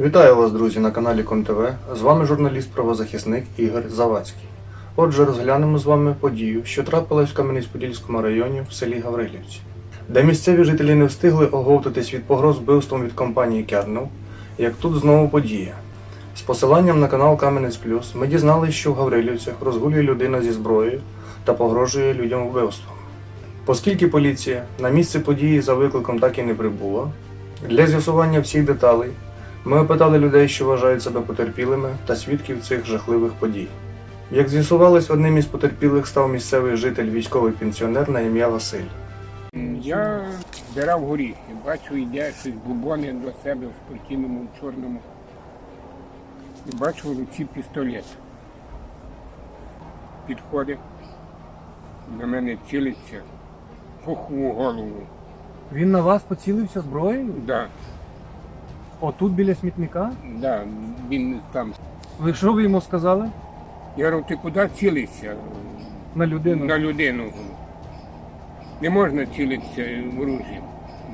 Вітаю вас, друзі, на каналі КонТВ. З вами журналіст-правозахисник Ігор Завадський. Отже, розглянемо з вами подію, що трапилась в Кам'янець-Подільському районі в селі Гаврилівці, де місцеві жителі не встигли оговтатись від погроз вбивством від компанії Кернел, як тут знову подія. З посиланням на канал Кам'янець Плюс ми дізналися, що в Гаврилівцях розгулює людина зі зброєю та погрожує людям вбивством. Оскільки поліція на місце події за викликом так і не прибула, для з'ясування всіх деталей ми опитали людей, що вважають себе потерпілими, та свідків цих жахливих подій. Як з'ясувалось, одним із потерпілих став місцевий житель військовий пенсіонер на ім'я Василь. Я збирав горіхи, бачу, йде щось бубони до себе в спортивному чорному. І бачу в руці пістолет. Підходить, на мене цілиться, пуху голову. Він на вас поцілився зброєю? Да, Отут біля смітника? да, він там. Ви що ви йому сказали? Я говорю, ти куди цілишся? На людину? На людину. Не можна цілитися в оружі.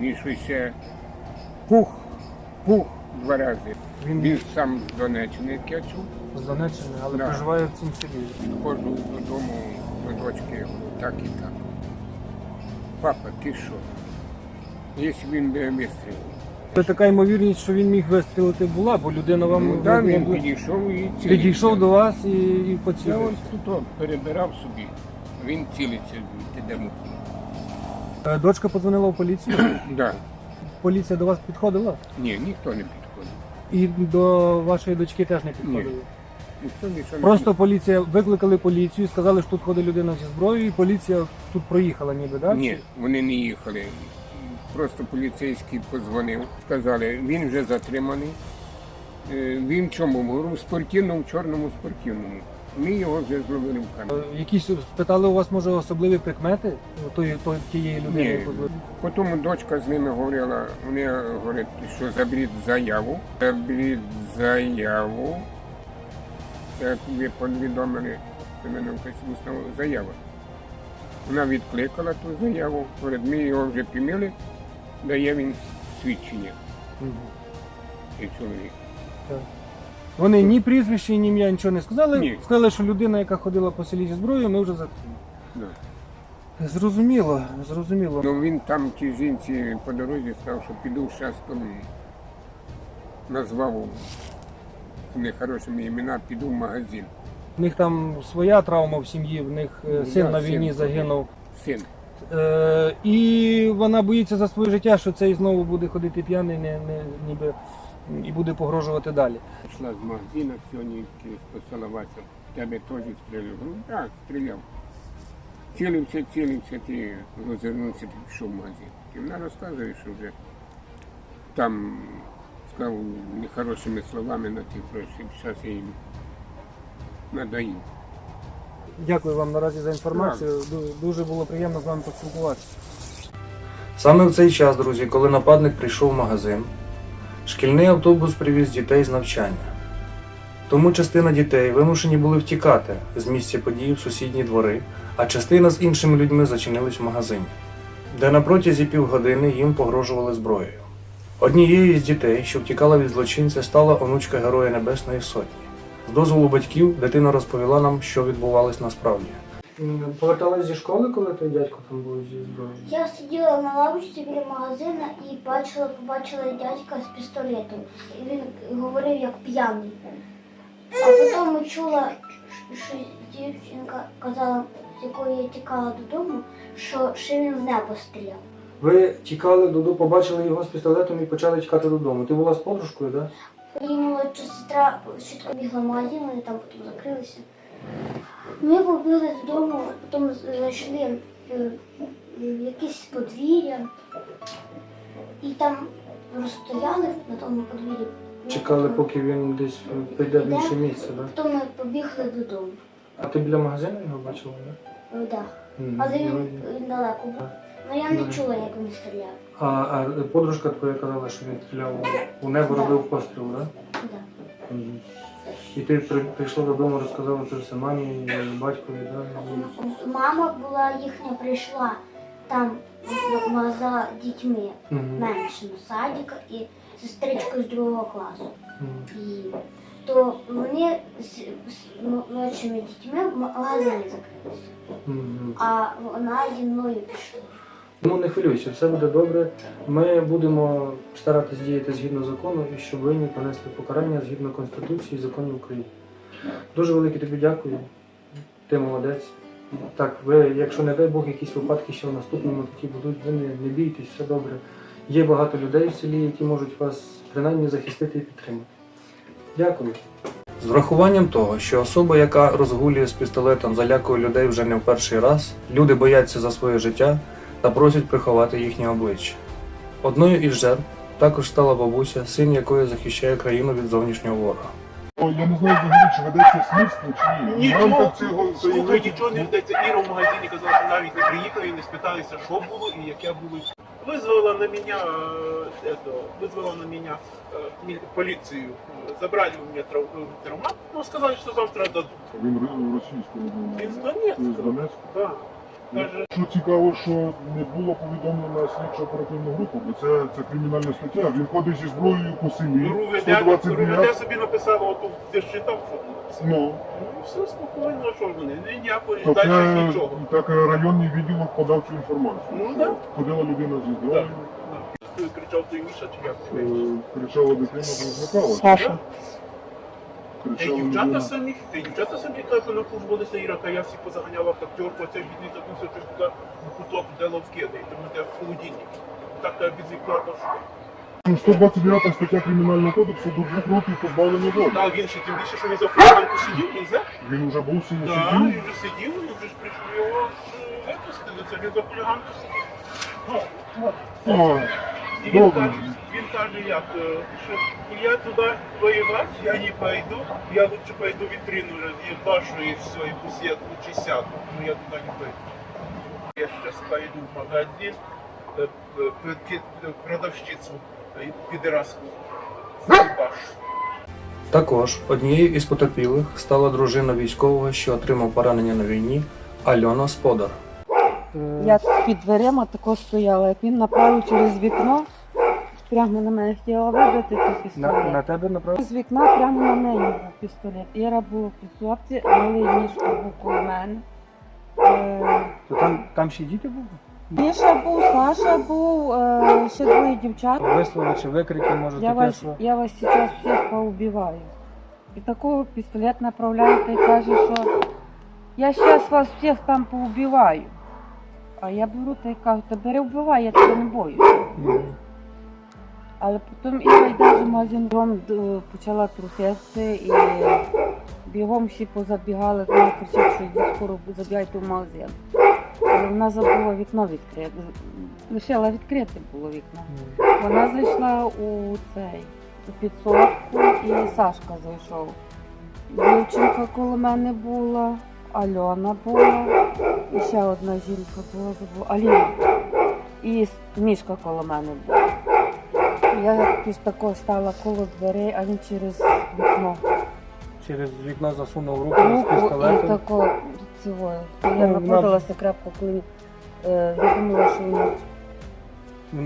Він щось ще пух, пух два рази. Він Він сам з Донеччини, як я чув. з Донеччини, але Да. проживає в цьому селі. Ходжу додому до дочки, так і так. Папа, ти що? Якщо він би вистрілив. Це така ймовірність, що він міг вистрілити була, бо людина вам Ну, да, він ви- підійшов і цілився. підійшов до вас і, і Я ось тут от перебирав собі. Він цілиться, ти де мусив. Е, Дочка подзвонила в поліцію. Да. Поліція до вас підходила? Ні, ніхто не підходить. І до вашої дочки теж не підходили. Ніхто нічого Просто поліція викликали поліцію, сказали, що тут ходить людина зі зброєю, і поліція тут проїхала ніби, так? Ні, вони не їхали. Просто поліцейський подзвонив, сказали, він вже затриманий. Е, Він в чому? Говорю, в спортивному, в чорному спортивному. Ми його вже зловили в камеру. Якісь спитали у вас, може, особливі прикмети тої, тої, тієї людини? Ні. Потім дочка з ними говорила, вони говорять, що заберіть заяву. Заберіть заяву. Як ви повідомили, це мене якась заява. Вона відкликала ту заяву, говорить, ми його вже піймали, дає він свідчення, Мгм. цей чоловік. Вони ні прізвище, ні ім'я нічого не сказали. Ні. Сказали, що людина, яка ходила по селі зі зброєю, ми вже затримали. Да. Зрозуміло, зрозуміло. Ну він там тій жінці по дорозі сказав, що піду зараз там назвав нехорошими імена, піду в магазин. У них там своя травма в сім'ї, в них е, Ну, син да, на війні загинув. загинув. Син. Е, і вона боїться за своє життя, що цей знову буде ходити п'яний, не, не, ніби, і буде погрожувати далі. Пішла з магазину сьогодні поцілуватися. Тебе теж стріляв. Ну так, стріляв. Цілився, цілився, ти розвернувся, ти пішов в магазин. І вона розказує, що вже там сказав нехорошими словами на ті гроші. Зараз я їм надаю. Дякую вам наразі за інформацію. Дуже було приємно з вами поспілкуватися. Саме в цей час, друзі, коли нападник прийшов в магазин, шкільний автобус привіз дітей з навчання. Тому частина дітей вимушені були втікати з місця події в сусідні двори, а частина з іншими людьми зачинились в магазині, де на протязі півгодини їм погрожували зброєю. Однією з дітей, що втікала від злочинця, стала онучка Героя Небесної Сотні. З дозволу батьків дитина розповіла нам, що відбувалось насправді. Поверталась зі школи, коли той дядько там був зі зброєю? Я сиділа на лавочці біля магазину і бачила, побачила дядька з пістолетом. І він говорив як п'яний. А потім чула, що дівчинка казала, з якої я тікала додому, що ще він в небо стріляв. Ви тікали додому, побачили його з пістолетом і почали тікати додому. Ти була з подружкою, так? І молодша сестра швидко бігла в магазин, вони там потім закрилися. Ми побігли додому, потім зайшли в якесь подвір'я і там розстояли на тому подвір'ї. Чекали, поки він десь прийде в інше місце, так? Потім ми побігли додому. А ти біля магазину його бачила, так? Да. Але він далеко був. Ну я не чула, як він стріляв. А, а подружка твоя казала, що він стріляв у- небо робив постріл, так? Да. І ти при, прийшла додому, розказала це все мамі, батькові, так? Мама була їхня прийшла, там за дітьми Мгм. меншими садика і сестричкою з другого класу. Мгм. І то вони з, з молодшими дітьми в магазині закрилися, Мгм. а вона зі мною пішла. Ну не хвилюйся, все буде добре. Ми будемо старатись діяти згідно закону і щоб винні понесли покарання згідно Конституції і законів України. Дуже велике тобі дякую. Ти молодець. Так, ви, якщо не дай Бог, якісь випадки ще в наступному такі будуть, ви не, не бійтесь, все добре. Є багато людей в селі, які можуть вас принаймні захистити і підтримати. Дякую. З врахуванням того, що особа, яка розгулює з пістолетом, залякує людей вже не в перший раз, люди бояться за своє життя та просять приховати їхнє обличчя. Одною із жертв також стала бабуся, син якої захищає країну від зовнішнього ворога. О, Я не знаю взагалі, чи ведеться слідство, чи ні. В Нічого, рамках цього слухай, заявити- нічого не вдається. Іра в магазині казала, що навіть не приїхали і не спиталися, що було і яке було. Вызвала на меня, э, это, вызвала на меня э, ми- полицию, Э, забрали у меня трав- э, травмат, но сказали, что завтра дадут. Він ро- російською Він з мовою. Донецька. Він з Донецька. Да. Що цікаво, що не було повідомлено слідчо оперативну групу, бо це, це кримінальна стаття. Він ходить зі зброєю по селі. Ру веде, 129. собі написала, отут, ти ж читав, що було написано. Ну, Ну, все спокійно, що ж вони, ні- ніякої, то далі це нічого. так районний відділок подав цю інформацію. Ну, що да. Ходила людина зі зброєю, Ти кричав, ти Міша, чи як? е, кричала дитина, бо злякалася. Та Й дівчата самі, та дівчата самі кажуть, на службу десь Іра, я всіх позаганяла актерку, а це відні забувся ти туди в куток, де ловкеди, тому де в холодильник. Так я від вікна дошла. Ну, 129 стаття кримінального кодексу до двох років позбавлення волі. Так, він ще тим більше, що він за хуліганку сидів, він за? Він вже був сидів. Так, він вже сидів, він вже ж прийшов його випустили, це він за хуліганку сидів. І він Добре каже, він каже, як, е, що я туди воювати, я не пойду, я лучше пойду витрину разъебашу и все, и пусть я лучше сяду, но я туда не пойду. Я сейчас пойду в магазин, э, э, пр- э, продавщицу, э, пидораску, заебашу. Також однією із потерпілих стала дружина військового, що отримав поранення на війні, Альона Сподар. Я під дверима тако стояла, як він направив через вікно, прямо на мене хотіла вибити той пістолет. тебе направили? З вікна прямо на неї був пістолет. Іра була в підсобці, малий ніжка був коло мене. Е, там, там ще діти були? Міша був, Саша був, е, ще двоє дівчат. Вислови чи викрики, може Я таке, вас, що. я вас сейчас всіх поубиваю. І такого пістолет направляє та й каже, що я зараз вас всіх там поубиваю. А я беру та й кажу, та бери вбивай, я тебе не боюся. Мгм. Але потім йде в магазин, е, почала трусити і бігом всі позабігали, вона кричить, що йди скоро забігайте в магазин. Але вона забула вікно відкрити. Лишила відкрите було вікно. Вона зайшла у цей у підсобку і Сашка зайшов. Дівчинка коло мене була, Альона була, і ще одна жінка була, забула, Аліна. І Мішка коло мене була. Я якось тако стала коло дверей, а він через вікно. Через вікно засунув руку з Руку і пістолетом. тако цього. Я Ну, знаходилася крепко, коли е, я думала, що він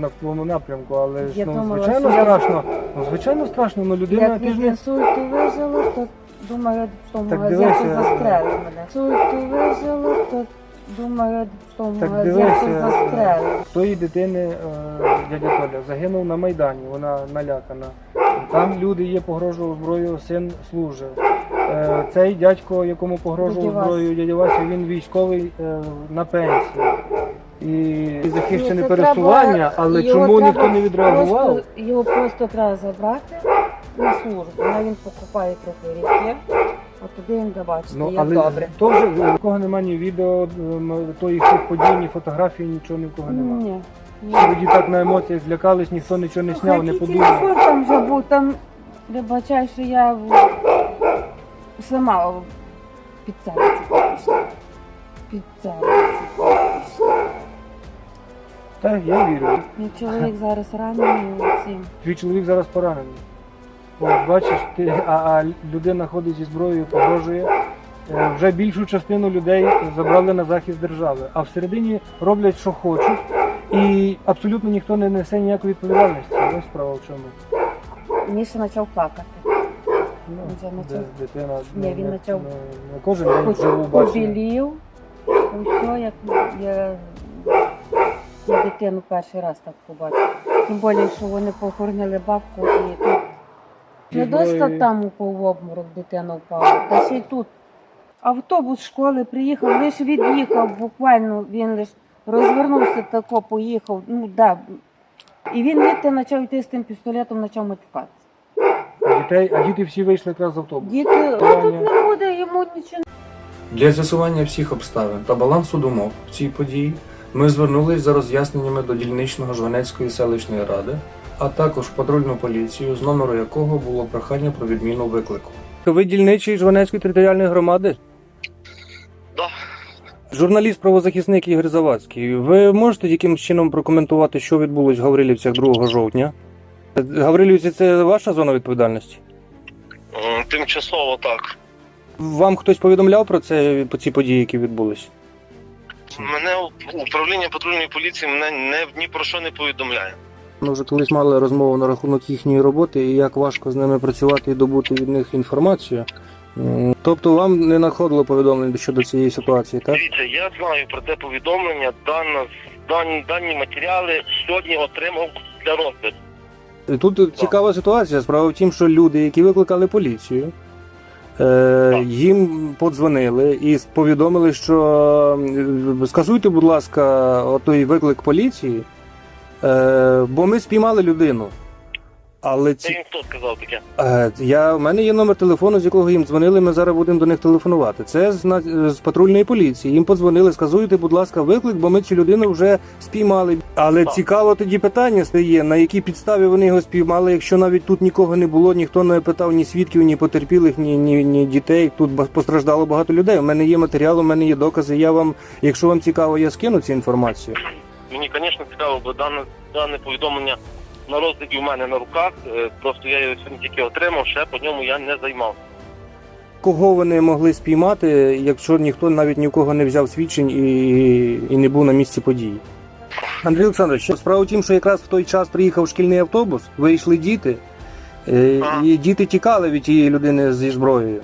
на в твоєму напрямку, але ж ну, думала, звичайно що я- страшно. Ну, звичайно страшно, ну людина Як ти ж не вижила, то думаю, що в Так магазинку дивися. застрелив мене. Інсульту вижила, то думаю, що Так дивися. застрелив. тої дитини е, дядя Толя загинув на Майдані, вона налякана. Там люди є, погрожував зброєю, син служив. Е, Цей дядько, якому погрожував Вася. зброєю дядя Вася, він військовий е, на пенсії. І захищене Ну, це пересування, треба- але його чому треба ніхто не відреагував? Просто, його просто треба забрати на службу. На він покупає трохи ріки, от він буде Ну, як але добре. то вже кого немає ні відео, м, тої всіх подій, ні фотографій, нічого ні в кого немає. Ні. ні. Тоді так на емоціях злякались, ніхто нічого не сняв, не Який подумав. телефон там вже був, там вибачай, що я в- сама під царицю пішла. Під царицю. Так, я вірю. Мій чоловік зараз ранений цим. Твій чоловік зараз поранений. От, бачиш, ти, а, а людина ходить зі зброєю, погрожує. Е, Вже більшу частину людей забрали на захист держави, а всередині роблять, що хочуть, і абсолютно ніхто не несе ніякої відповідальності. Ось справа в чому. Міша почав плакати. Ну, Вже почав- де- дитина Ні, ну, він не- почав- не, не кожен день бачить. Побілів. Усе, як я, я дитину перший раз так побачив. Тим більше, що вони похоронили бабку і тут. Не Зброї. доста там упав в обморок, дитина впала, та ще й тут. Автобус з школи приїхав, лише від'їхав, буквально він лише розвернувся тако, поїхав. Ну да. І він відти почав йти з тим пістолетом, почав матюкатися. А дітей, а діти всі вийшли якраз з автобусу. Діти, «О, тут не буде йому нічого. Для з'ясування всіх обставин та балансу думок в цій події ми звернулись за роз'ясненнями до дільничного Жванецької селищної ради, а також патрульну поліцію, з номеру якого було прохання про відміну виклику. Ви дільничий Жванецької територіальної громади? Да. Журналіст правозахисник Ігор Завадський. Ви можете якимось чином прокоментувати, що відбулось в Гаврилівцях 2 жовтня? Гаврилівці це ваша зона відповідальності? Тимчасово так. Вам хтось повідомляв про це по ці події, які відбулись? Мене управління патрульної поліції мене не ні про що не повідомляє. Ми вже колись мали розмову на рахунок їхньої роботи і як важко з ними працювати і добути від них інформацію. Тобто вам не надходило повідомлення щодо цієї ситуації, так? Дивіться, я знаю про те повідомлення, дана, дані, дані матеріали сьогодні отримав для розгляду. І Тут цікава ситуація. Справа в тім, що люди, які викликали поліцію, е, їм подзвонили і повідомили, що е, скасуйте, будь ласка, той виклик поліції, е, бо ми спіймали людину. Але Це ці їм хто сказав таке? Е, Я, у мене є номер телефону, з якого їм дзвонили. Ми зараз будемо до них телефонувати. Це з, на- з патрульної поліції. Їм подзвонили, сказуйте, будь ласка, виклик, бо ми цю людину вже спіймали. Але Так. цікаво тоді питання стає, на якій підставі вони його спіймали, якщо навіть тут нікого не було, ніхто не питав ні свідків, ні потерпілих, ні, ні, ні дітей. Тут ба- постраждало багато людей. У мене є матеріал, у мене є докази. Я вам, якщо вам цікаво, я скину цю інформацію. Мені, звісно, цікаво, бо дане, дане повідомлення на розгляді в мене на руках. Е, Просто я його сьогодні тільки отримав, ще по ньому я не займав. Кого вони могли спіймати, якщо ніхто навіть ні у кого не взяв свідчень і, і не був на місці події? Андрій Олександрович, справа в тім, що якраз в той час приїхав шкільний автобус, вийшли діти, е, Ага. і діти тікали від тієї людини зі зброєю.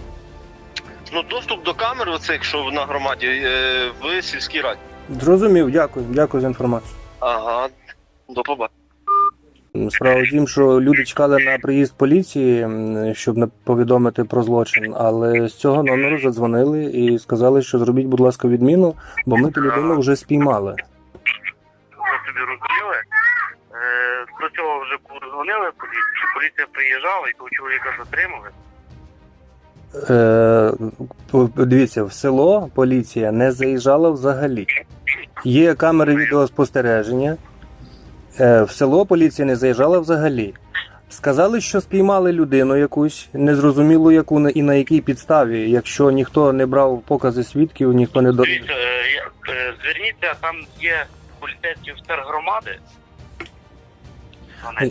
Ну, доступ до камер, оцих, що на громаді, е, в сільській раді. Зрозумів, дякую, дякую за інформацію. Ага, до побачення. Справа в тім, що люди чекали на приїзд поліції, щоб не повідомити про злочин, але з цього номеру задзвонили і сказали, що зробіть, будь ласка, відміну, бо ми ту людину вже спіймали. Ви собі розуміли. Е, До цього вже подзвонили в поліцію, поліція приїжджала і того чоловіка затримали. Е, дивіться, в село поліція не заїжджала взагалі. Є камери відеоспостереження. Е, в село поліція не заїжджала взагалі. Сказали, що спіймали людину якусь, незрозуміло яку і на якій підставі, якщо ніхто не брав покази свідків, ніхто не до. Дивіться, е, е, зверніться, там є поліцейський офіцер громади.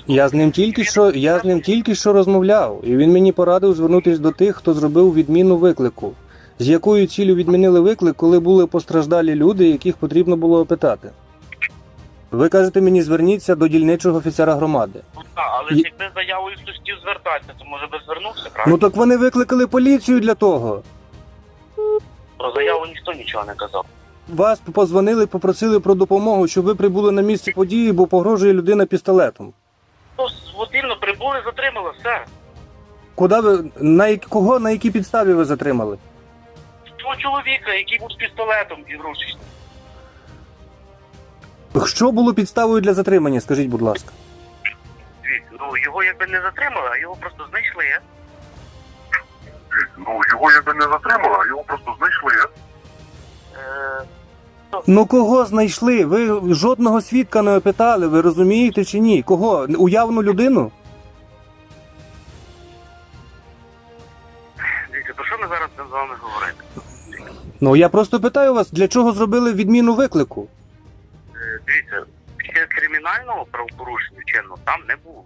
Я з ним тільки що я з ним тільки що розмовляв, і він мені порадив звернутися до тих, хто зробив відміну виклику. З якою ціллю відмінили виклик, коли були постраждалі люди, яких потрібно було опитати. Ви кажете мені, зверніться до дільничого офіцера громади. Ну, але І- ж якби заявою хотів звертатися, то може би звернувся, правильно? Ну так вони викликали поліцію для того. Про заяву ніхто нічого не казав. Вас позвонили, попросили про допомогу, щоб ви прибули на місце події, бо погрожує людина пістолетом. Ну, от прибули, затримали, все. Куди ви на як- кого на якій підставі ви затримали? Того чоловіка, який був з пістолетом і ігрушечним. Що було підставою для затримання? Скажіть, будь ласка. Дивіться, ну його якби не затримали, а його просто знайшли. Ну, його якби не затримали, а його просто знайшли. Е, Ну кого знайшли? Ви жодного свідка не опитали, ви розумієте чи ні? Кого? Уявну людину? дивіться, про що ми зараз з вами говоримо? Ну я просто питаю вас, для чого зробили відміну виклику? Е, Дивіться, ще кримінального правопорушення чинного там не було.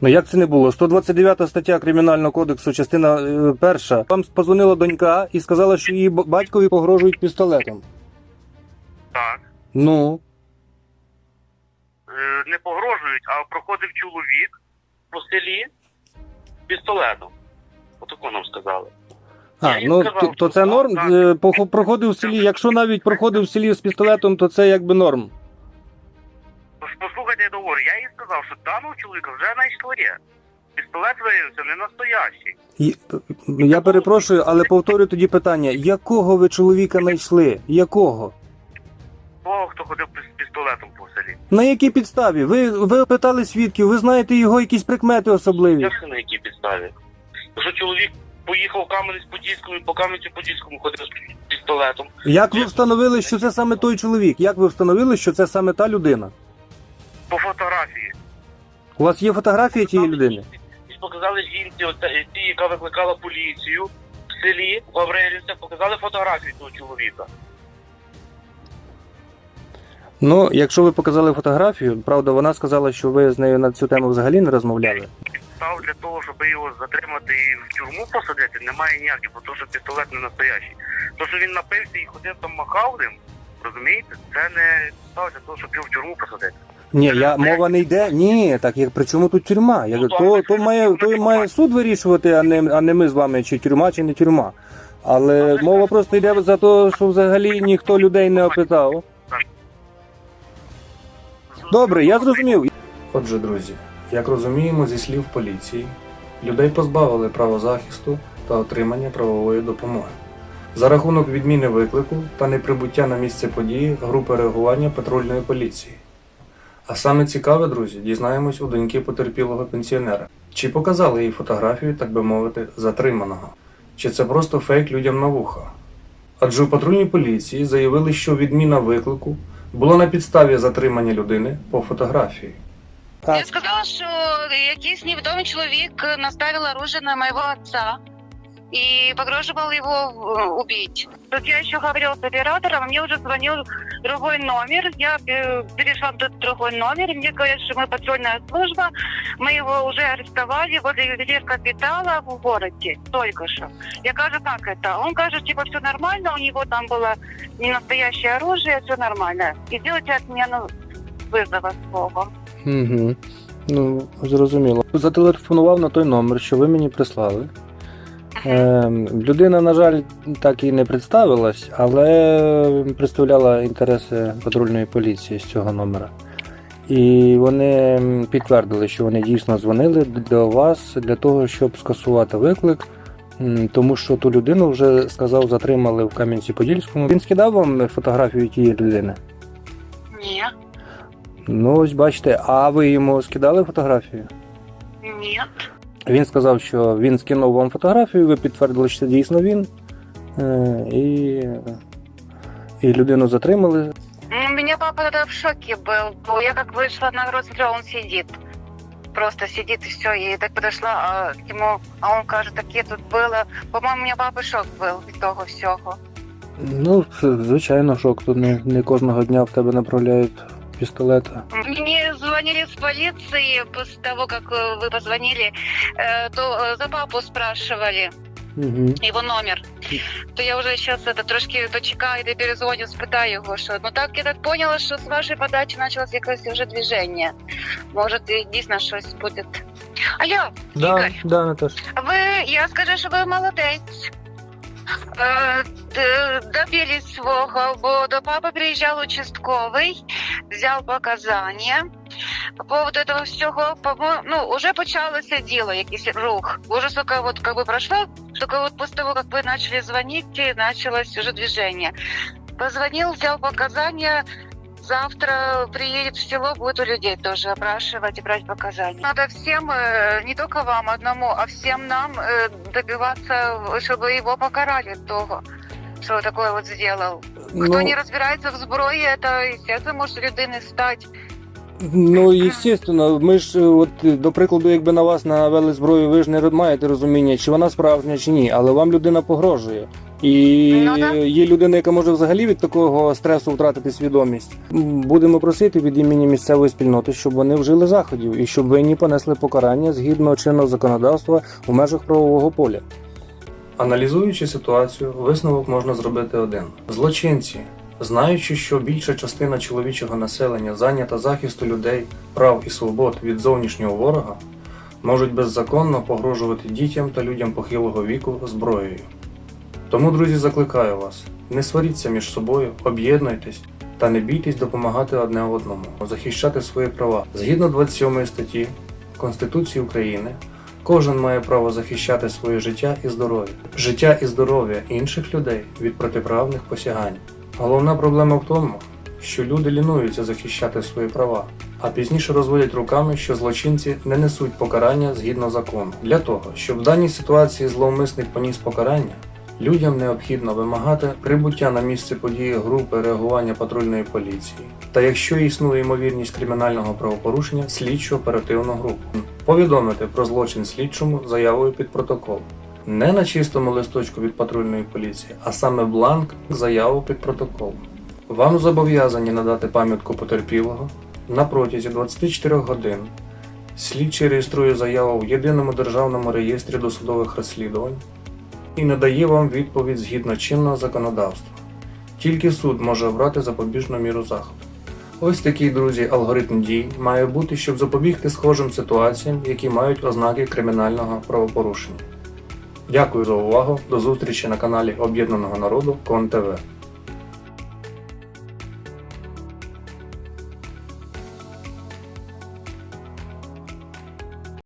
Ну як це не було? 129 стаття Кримінального кодексу, частина е, перша. Вам позвонила донька і сказала, що її б- батькові погрожують пістолетом. Так. Ну, Е, Не погрожують, а проходив чоловік по селі з пістолетом. Отако нам сказали. а, Я ну сказав, то, то що це так, норм. так. Е, Проходив в селі. Якщо навіть проходив в селі з пістолетом, то це якби норм. Тож послухайте, я говорю, я їй сказав, що даного чоловіка вже знайшли. Пістолет виявився не настоящий. І, Я перепрошую, але повторю тоді питання: якого ви чоловіка знайшли? Якого? Того, хто ходив з пістолетом по селі. На якій підставі? Ви, ви питали свідків, ви знаєте його якісь прикмети особливі. Як це на якій підставі? Що чоловік поїхав в Кам'янець-Подільському і по Кам'янці-Подільському ходив з пістолетом. Як ви встановили, що це саме той чоловік? Як ви встановили, що це саме та людина? По фотографії. У вас є фотографія тієї людини? І показали жінці, оце- ті, яка викликала поліцію в селі в Аврелівцях, показали фотографію того чоловіка. Ну, якщо ви показали фотографію, правда, вона сказала, що ви з нею на цю тему взагалі не розмовляли. Підстав для того, щоб його затримати і в тюрму посадити, немає ніяких, бо то, що пістолет не настоящий. То, що він напився і ходив там махав ним, розумієте, це не підстав для того, щоб його в тюрму посадити. Ні, я мова не йде. Ні, так як при чому тут тюрма? Я, Ну, то, так, то має то має суд вирішувати, а не а не ми з вами, чи тюрма, чи не тюрма. Але мова просто йде за те, що взагалі ніхто людей не опитав. Добре, я зрозумів. Отже, друзі, як розуміємо зі слів поліції, людей позбавили права захисту та отримання правової допомоги. За рахунок відміни виклику та неприбуття на місце події групи реагування патрульної поліції. А саме цікаве, друзі, дізнаємось у доньки потерпілого пенсіонера. Чи показали їй фотографію, так би мовити, затриманого? Чи це просто фейк людям на вуха? Адже у патрульній поліції заявили, що відміна виклику була на підставі затримання людини по фотографії. Я сказала, що якийсь невідомий чоловік наставив оружие на моєго отца и погроживал его э, убить. Тут я еще говорила с оператором, мне уже звонил другой номер. Я э, перешла в тот другой номер, и мне говорят, что мы патрульная служба, мы его уже арестовали возле ювелир капитала в городе только что. Я говорю, как это? Он говорит, типа, все нормально, у него там было не настоящее оружие, все нормально. И сделайте отмену вызова свого. Угу. Ну, зрозуміло. Зателефонував на той номер, що ви мені прислали. Е, людина, на жаль, так і не представилась, але представляла інтереси патрульної поліції з цього номера. І вони підтвердили, що вони дійсно дзвонили до вас для того, щоб скасувати виклик, тому що ту людину вже сказав, затримали в Кам'янці-Подільському. Він скидав вам фотографію тієї людини? Ні. Ну, ось бачите, а ви йому скидали фотографію? Ні. Він сказав, що він скинув вам фотографію, ви підтвердили, що це дійсно він. Е, І, і людину затримали. Ну, У меня папа тогда в шоке был. Бо Я как вышла на огород, смотрела, он сидит. Просто сидит и все. И так подошла а, к нему, а он каже, таке тут было. По-моему, у меня папа шок был від того всього. Ну, звичайно, шок. Тут не, не кожного дня в тебе направляють пістолета. Мне звонили с полиции после того, как э, вы позвонили, э, то э, за папу спрашивали Угу. его номер. То я уже сейчас это трошки дочекаю, да перезвоню, спитаю його, що ну так я так поняла, що з вашої подачі почалось якесь вже движення. Може, і дійсно щось буде. Алло, Да, Ігор, да, Наташ. ви, я скажу, що ви молодець. Е, д- добились свого, бо до папи приїжджав участковий, взяв показання. По поводу этого всього, по-моему, ну, уже почалося діло, якийсь рух. Уже только вот как бы прошло, только вот после того, как вы начали звонить, и началось уже движение. Позвонил, взял показания, завтра приедет в село, будет у людей тоже опрашивать и брать показания. Надо всем, э, не только вам одному, а всем нам э, добиваться, чтобы его покарали того, что такое вот сделал. Хто не розбирається в зброї, це, естественно, може людини стати. Ну, звісно, ми ж, е, от, е, до прикладу, якби на вас навели зброю, ви ж не маєте розуміння, чи вона справжня, чи ні, але вам людина погрожує. І Ну, є людина, яка може взагалі від такого стресу втратити свідомість. Будемо просити від імені місцевої спільноти, щоб вони вжили заходів і щоб винні понесли покарання згідно чинного законодавства у межах правового поля. Аналізуючи ситуацію, висновок можна зробити один: злочинці, знаючи, що більша частина чоловічого населення зайнята захисту людей, прав і свобод від зовнішнього ворога, можуть беззаконно погрожувати дітям та людям похилого віку зброєю. Тому, друзі, закликаю вас: не сваріться між собою, об'єднуйтесь та не бійтесь допомагати одне одному, захищати свої права. Згідно 27 статті Конституції України, Кожен має право захищати своє життя і здоров'я, життя і здоров'я інших людей від протиправних посягань. Головна проблема в тому, що люди лінуються захищати свої права, а пізніше розводять руками, що злочинці не несуть покарання згідно закону. Для того, щоб в даній ситуації зловмисник поніс покарання, людям необхідно вимагати прибуття на місце події групи реагування патрульної поліції. Та якщо існує ймовірність кримінального правопорушення, слідчу оперативну групу повідомити про злочин слідчому заявою під протокол. Не на чистому листочку від патрульної поліції, а саме бланк заяву під протокол. Вам зобов'язані надати пам'ятку потерпілого на протязі 24 годин. Слідчий реєструє заяву в єдиному державному реєстрі досудових розслідувань і надає вам відповідь згідно чинного законодавства. Тільки суд може обрати запобіжну міру заходу. Ось такий, друзі, алгоритм дій має бути, щоб запобігти схожим ситуаціям, які мають ознаки кримінального правопорушення. Дякую за увагу. До зустрічі на каналі Об'єднаного народу Кон ТВ.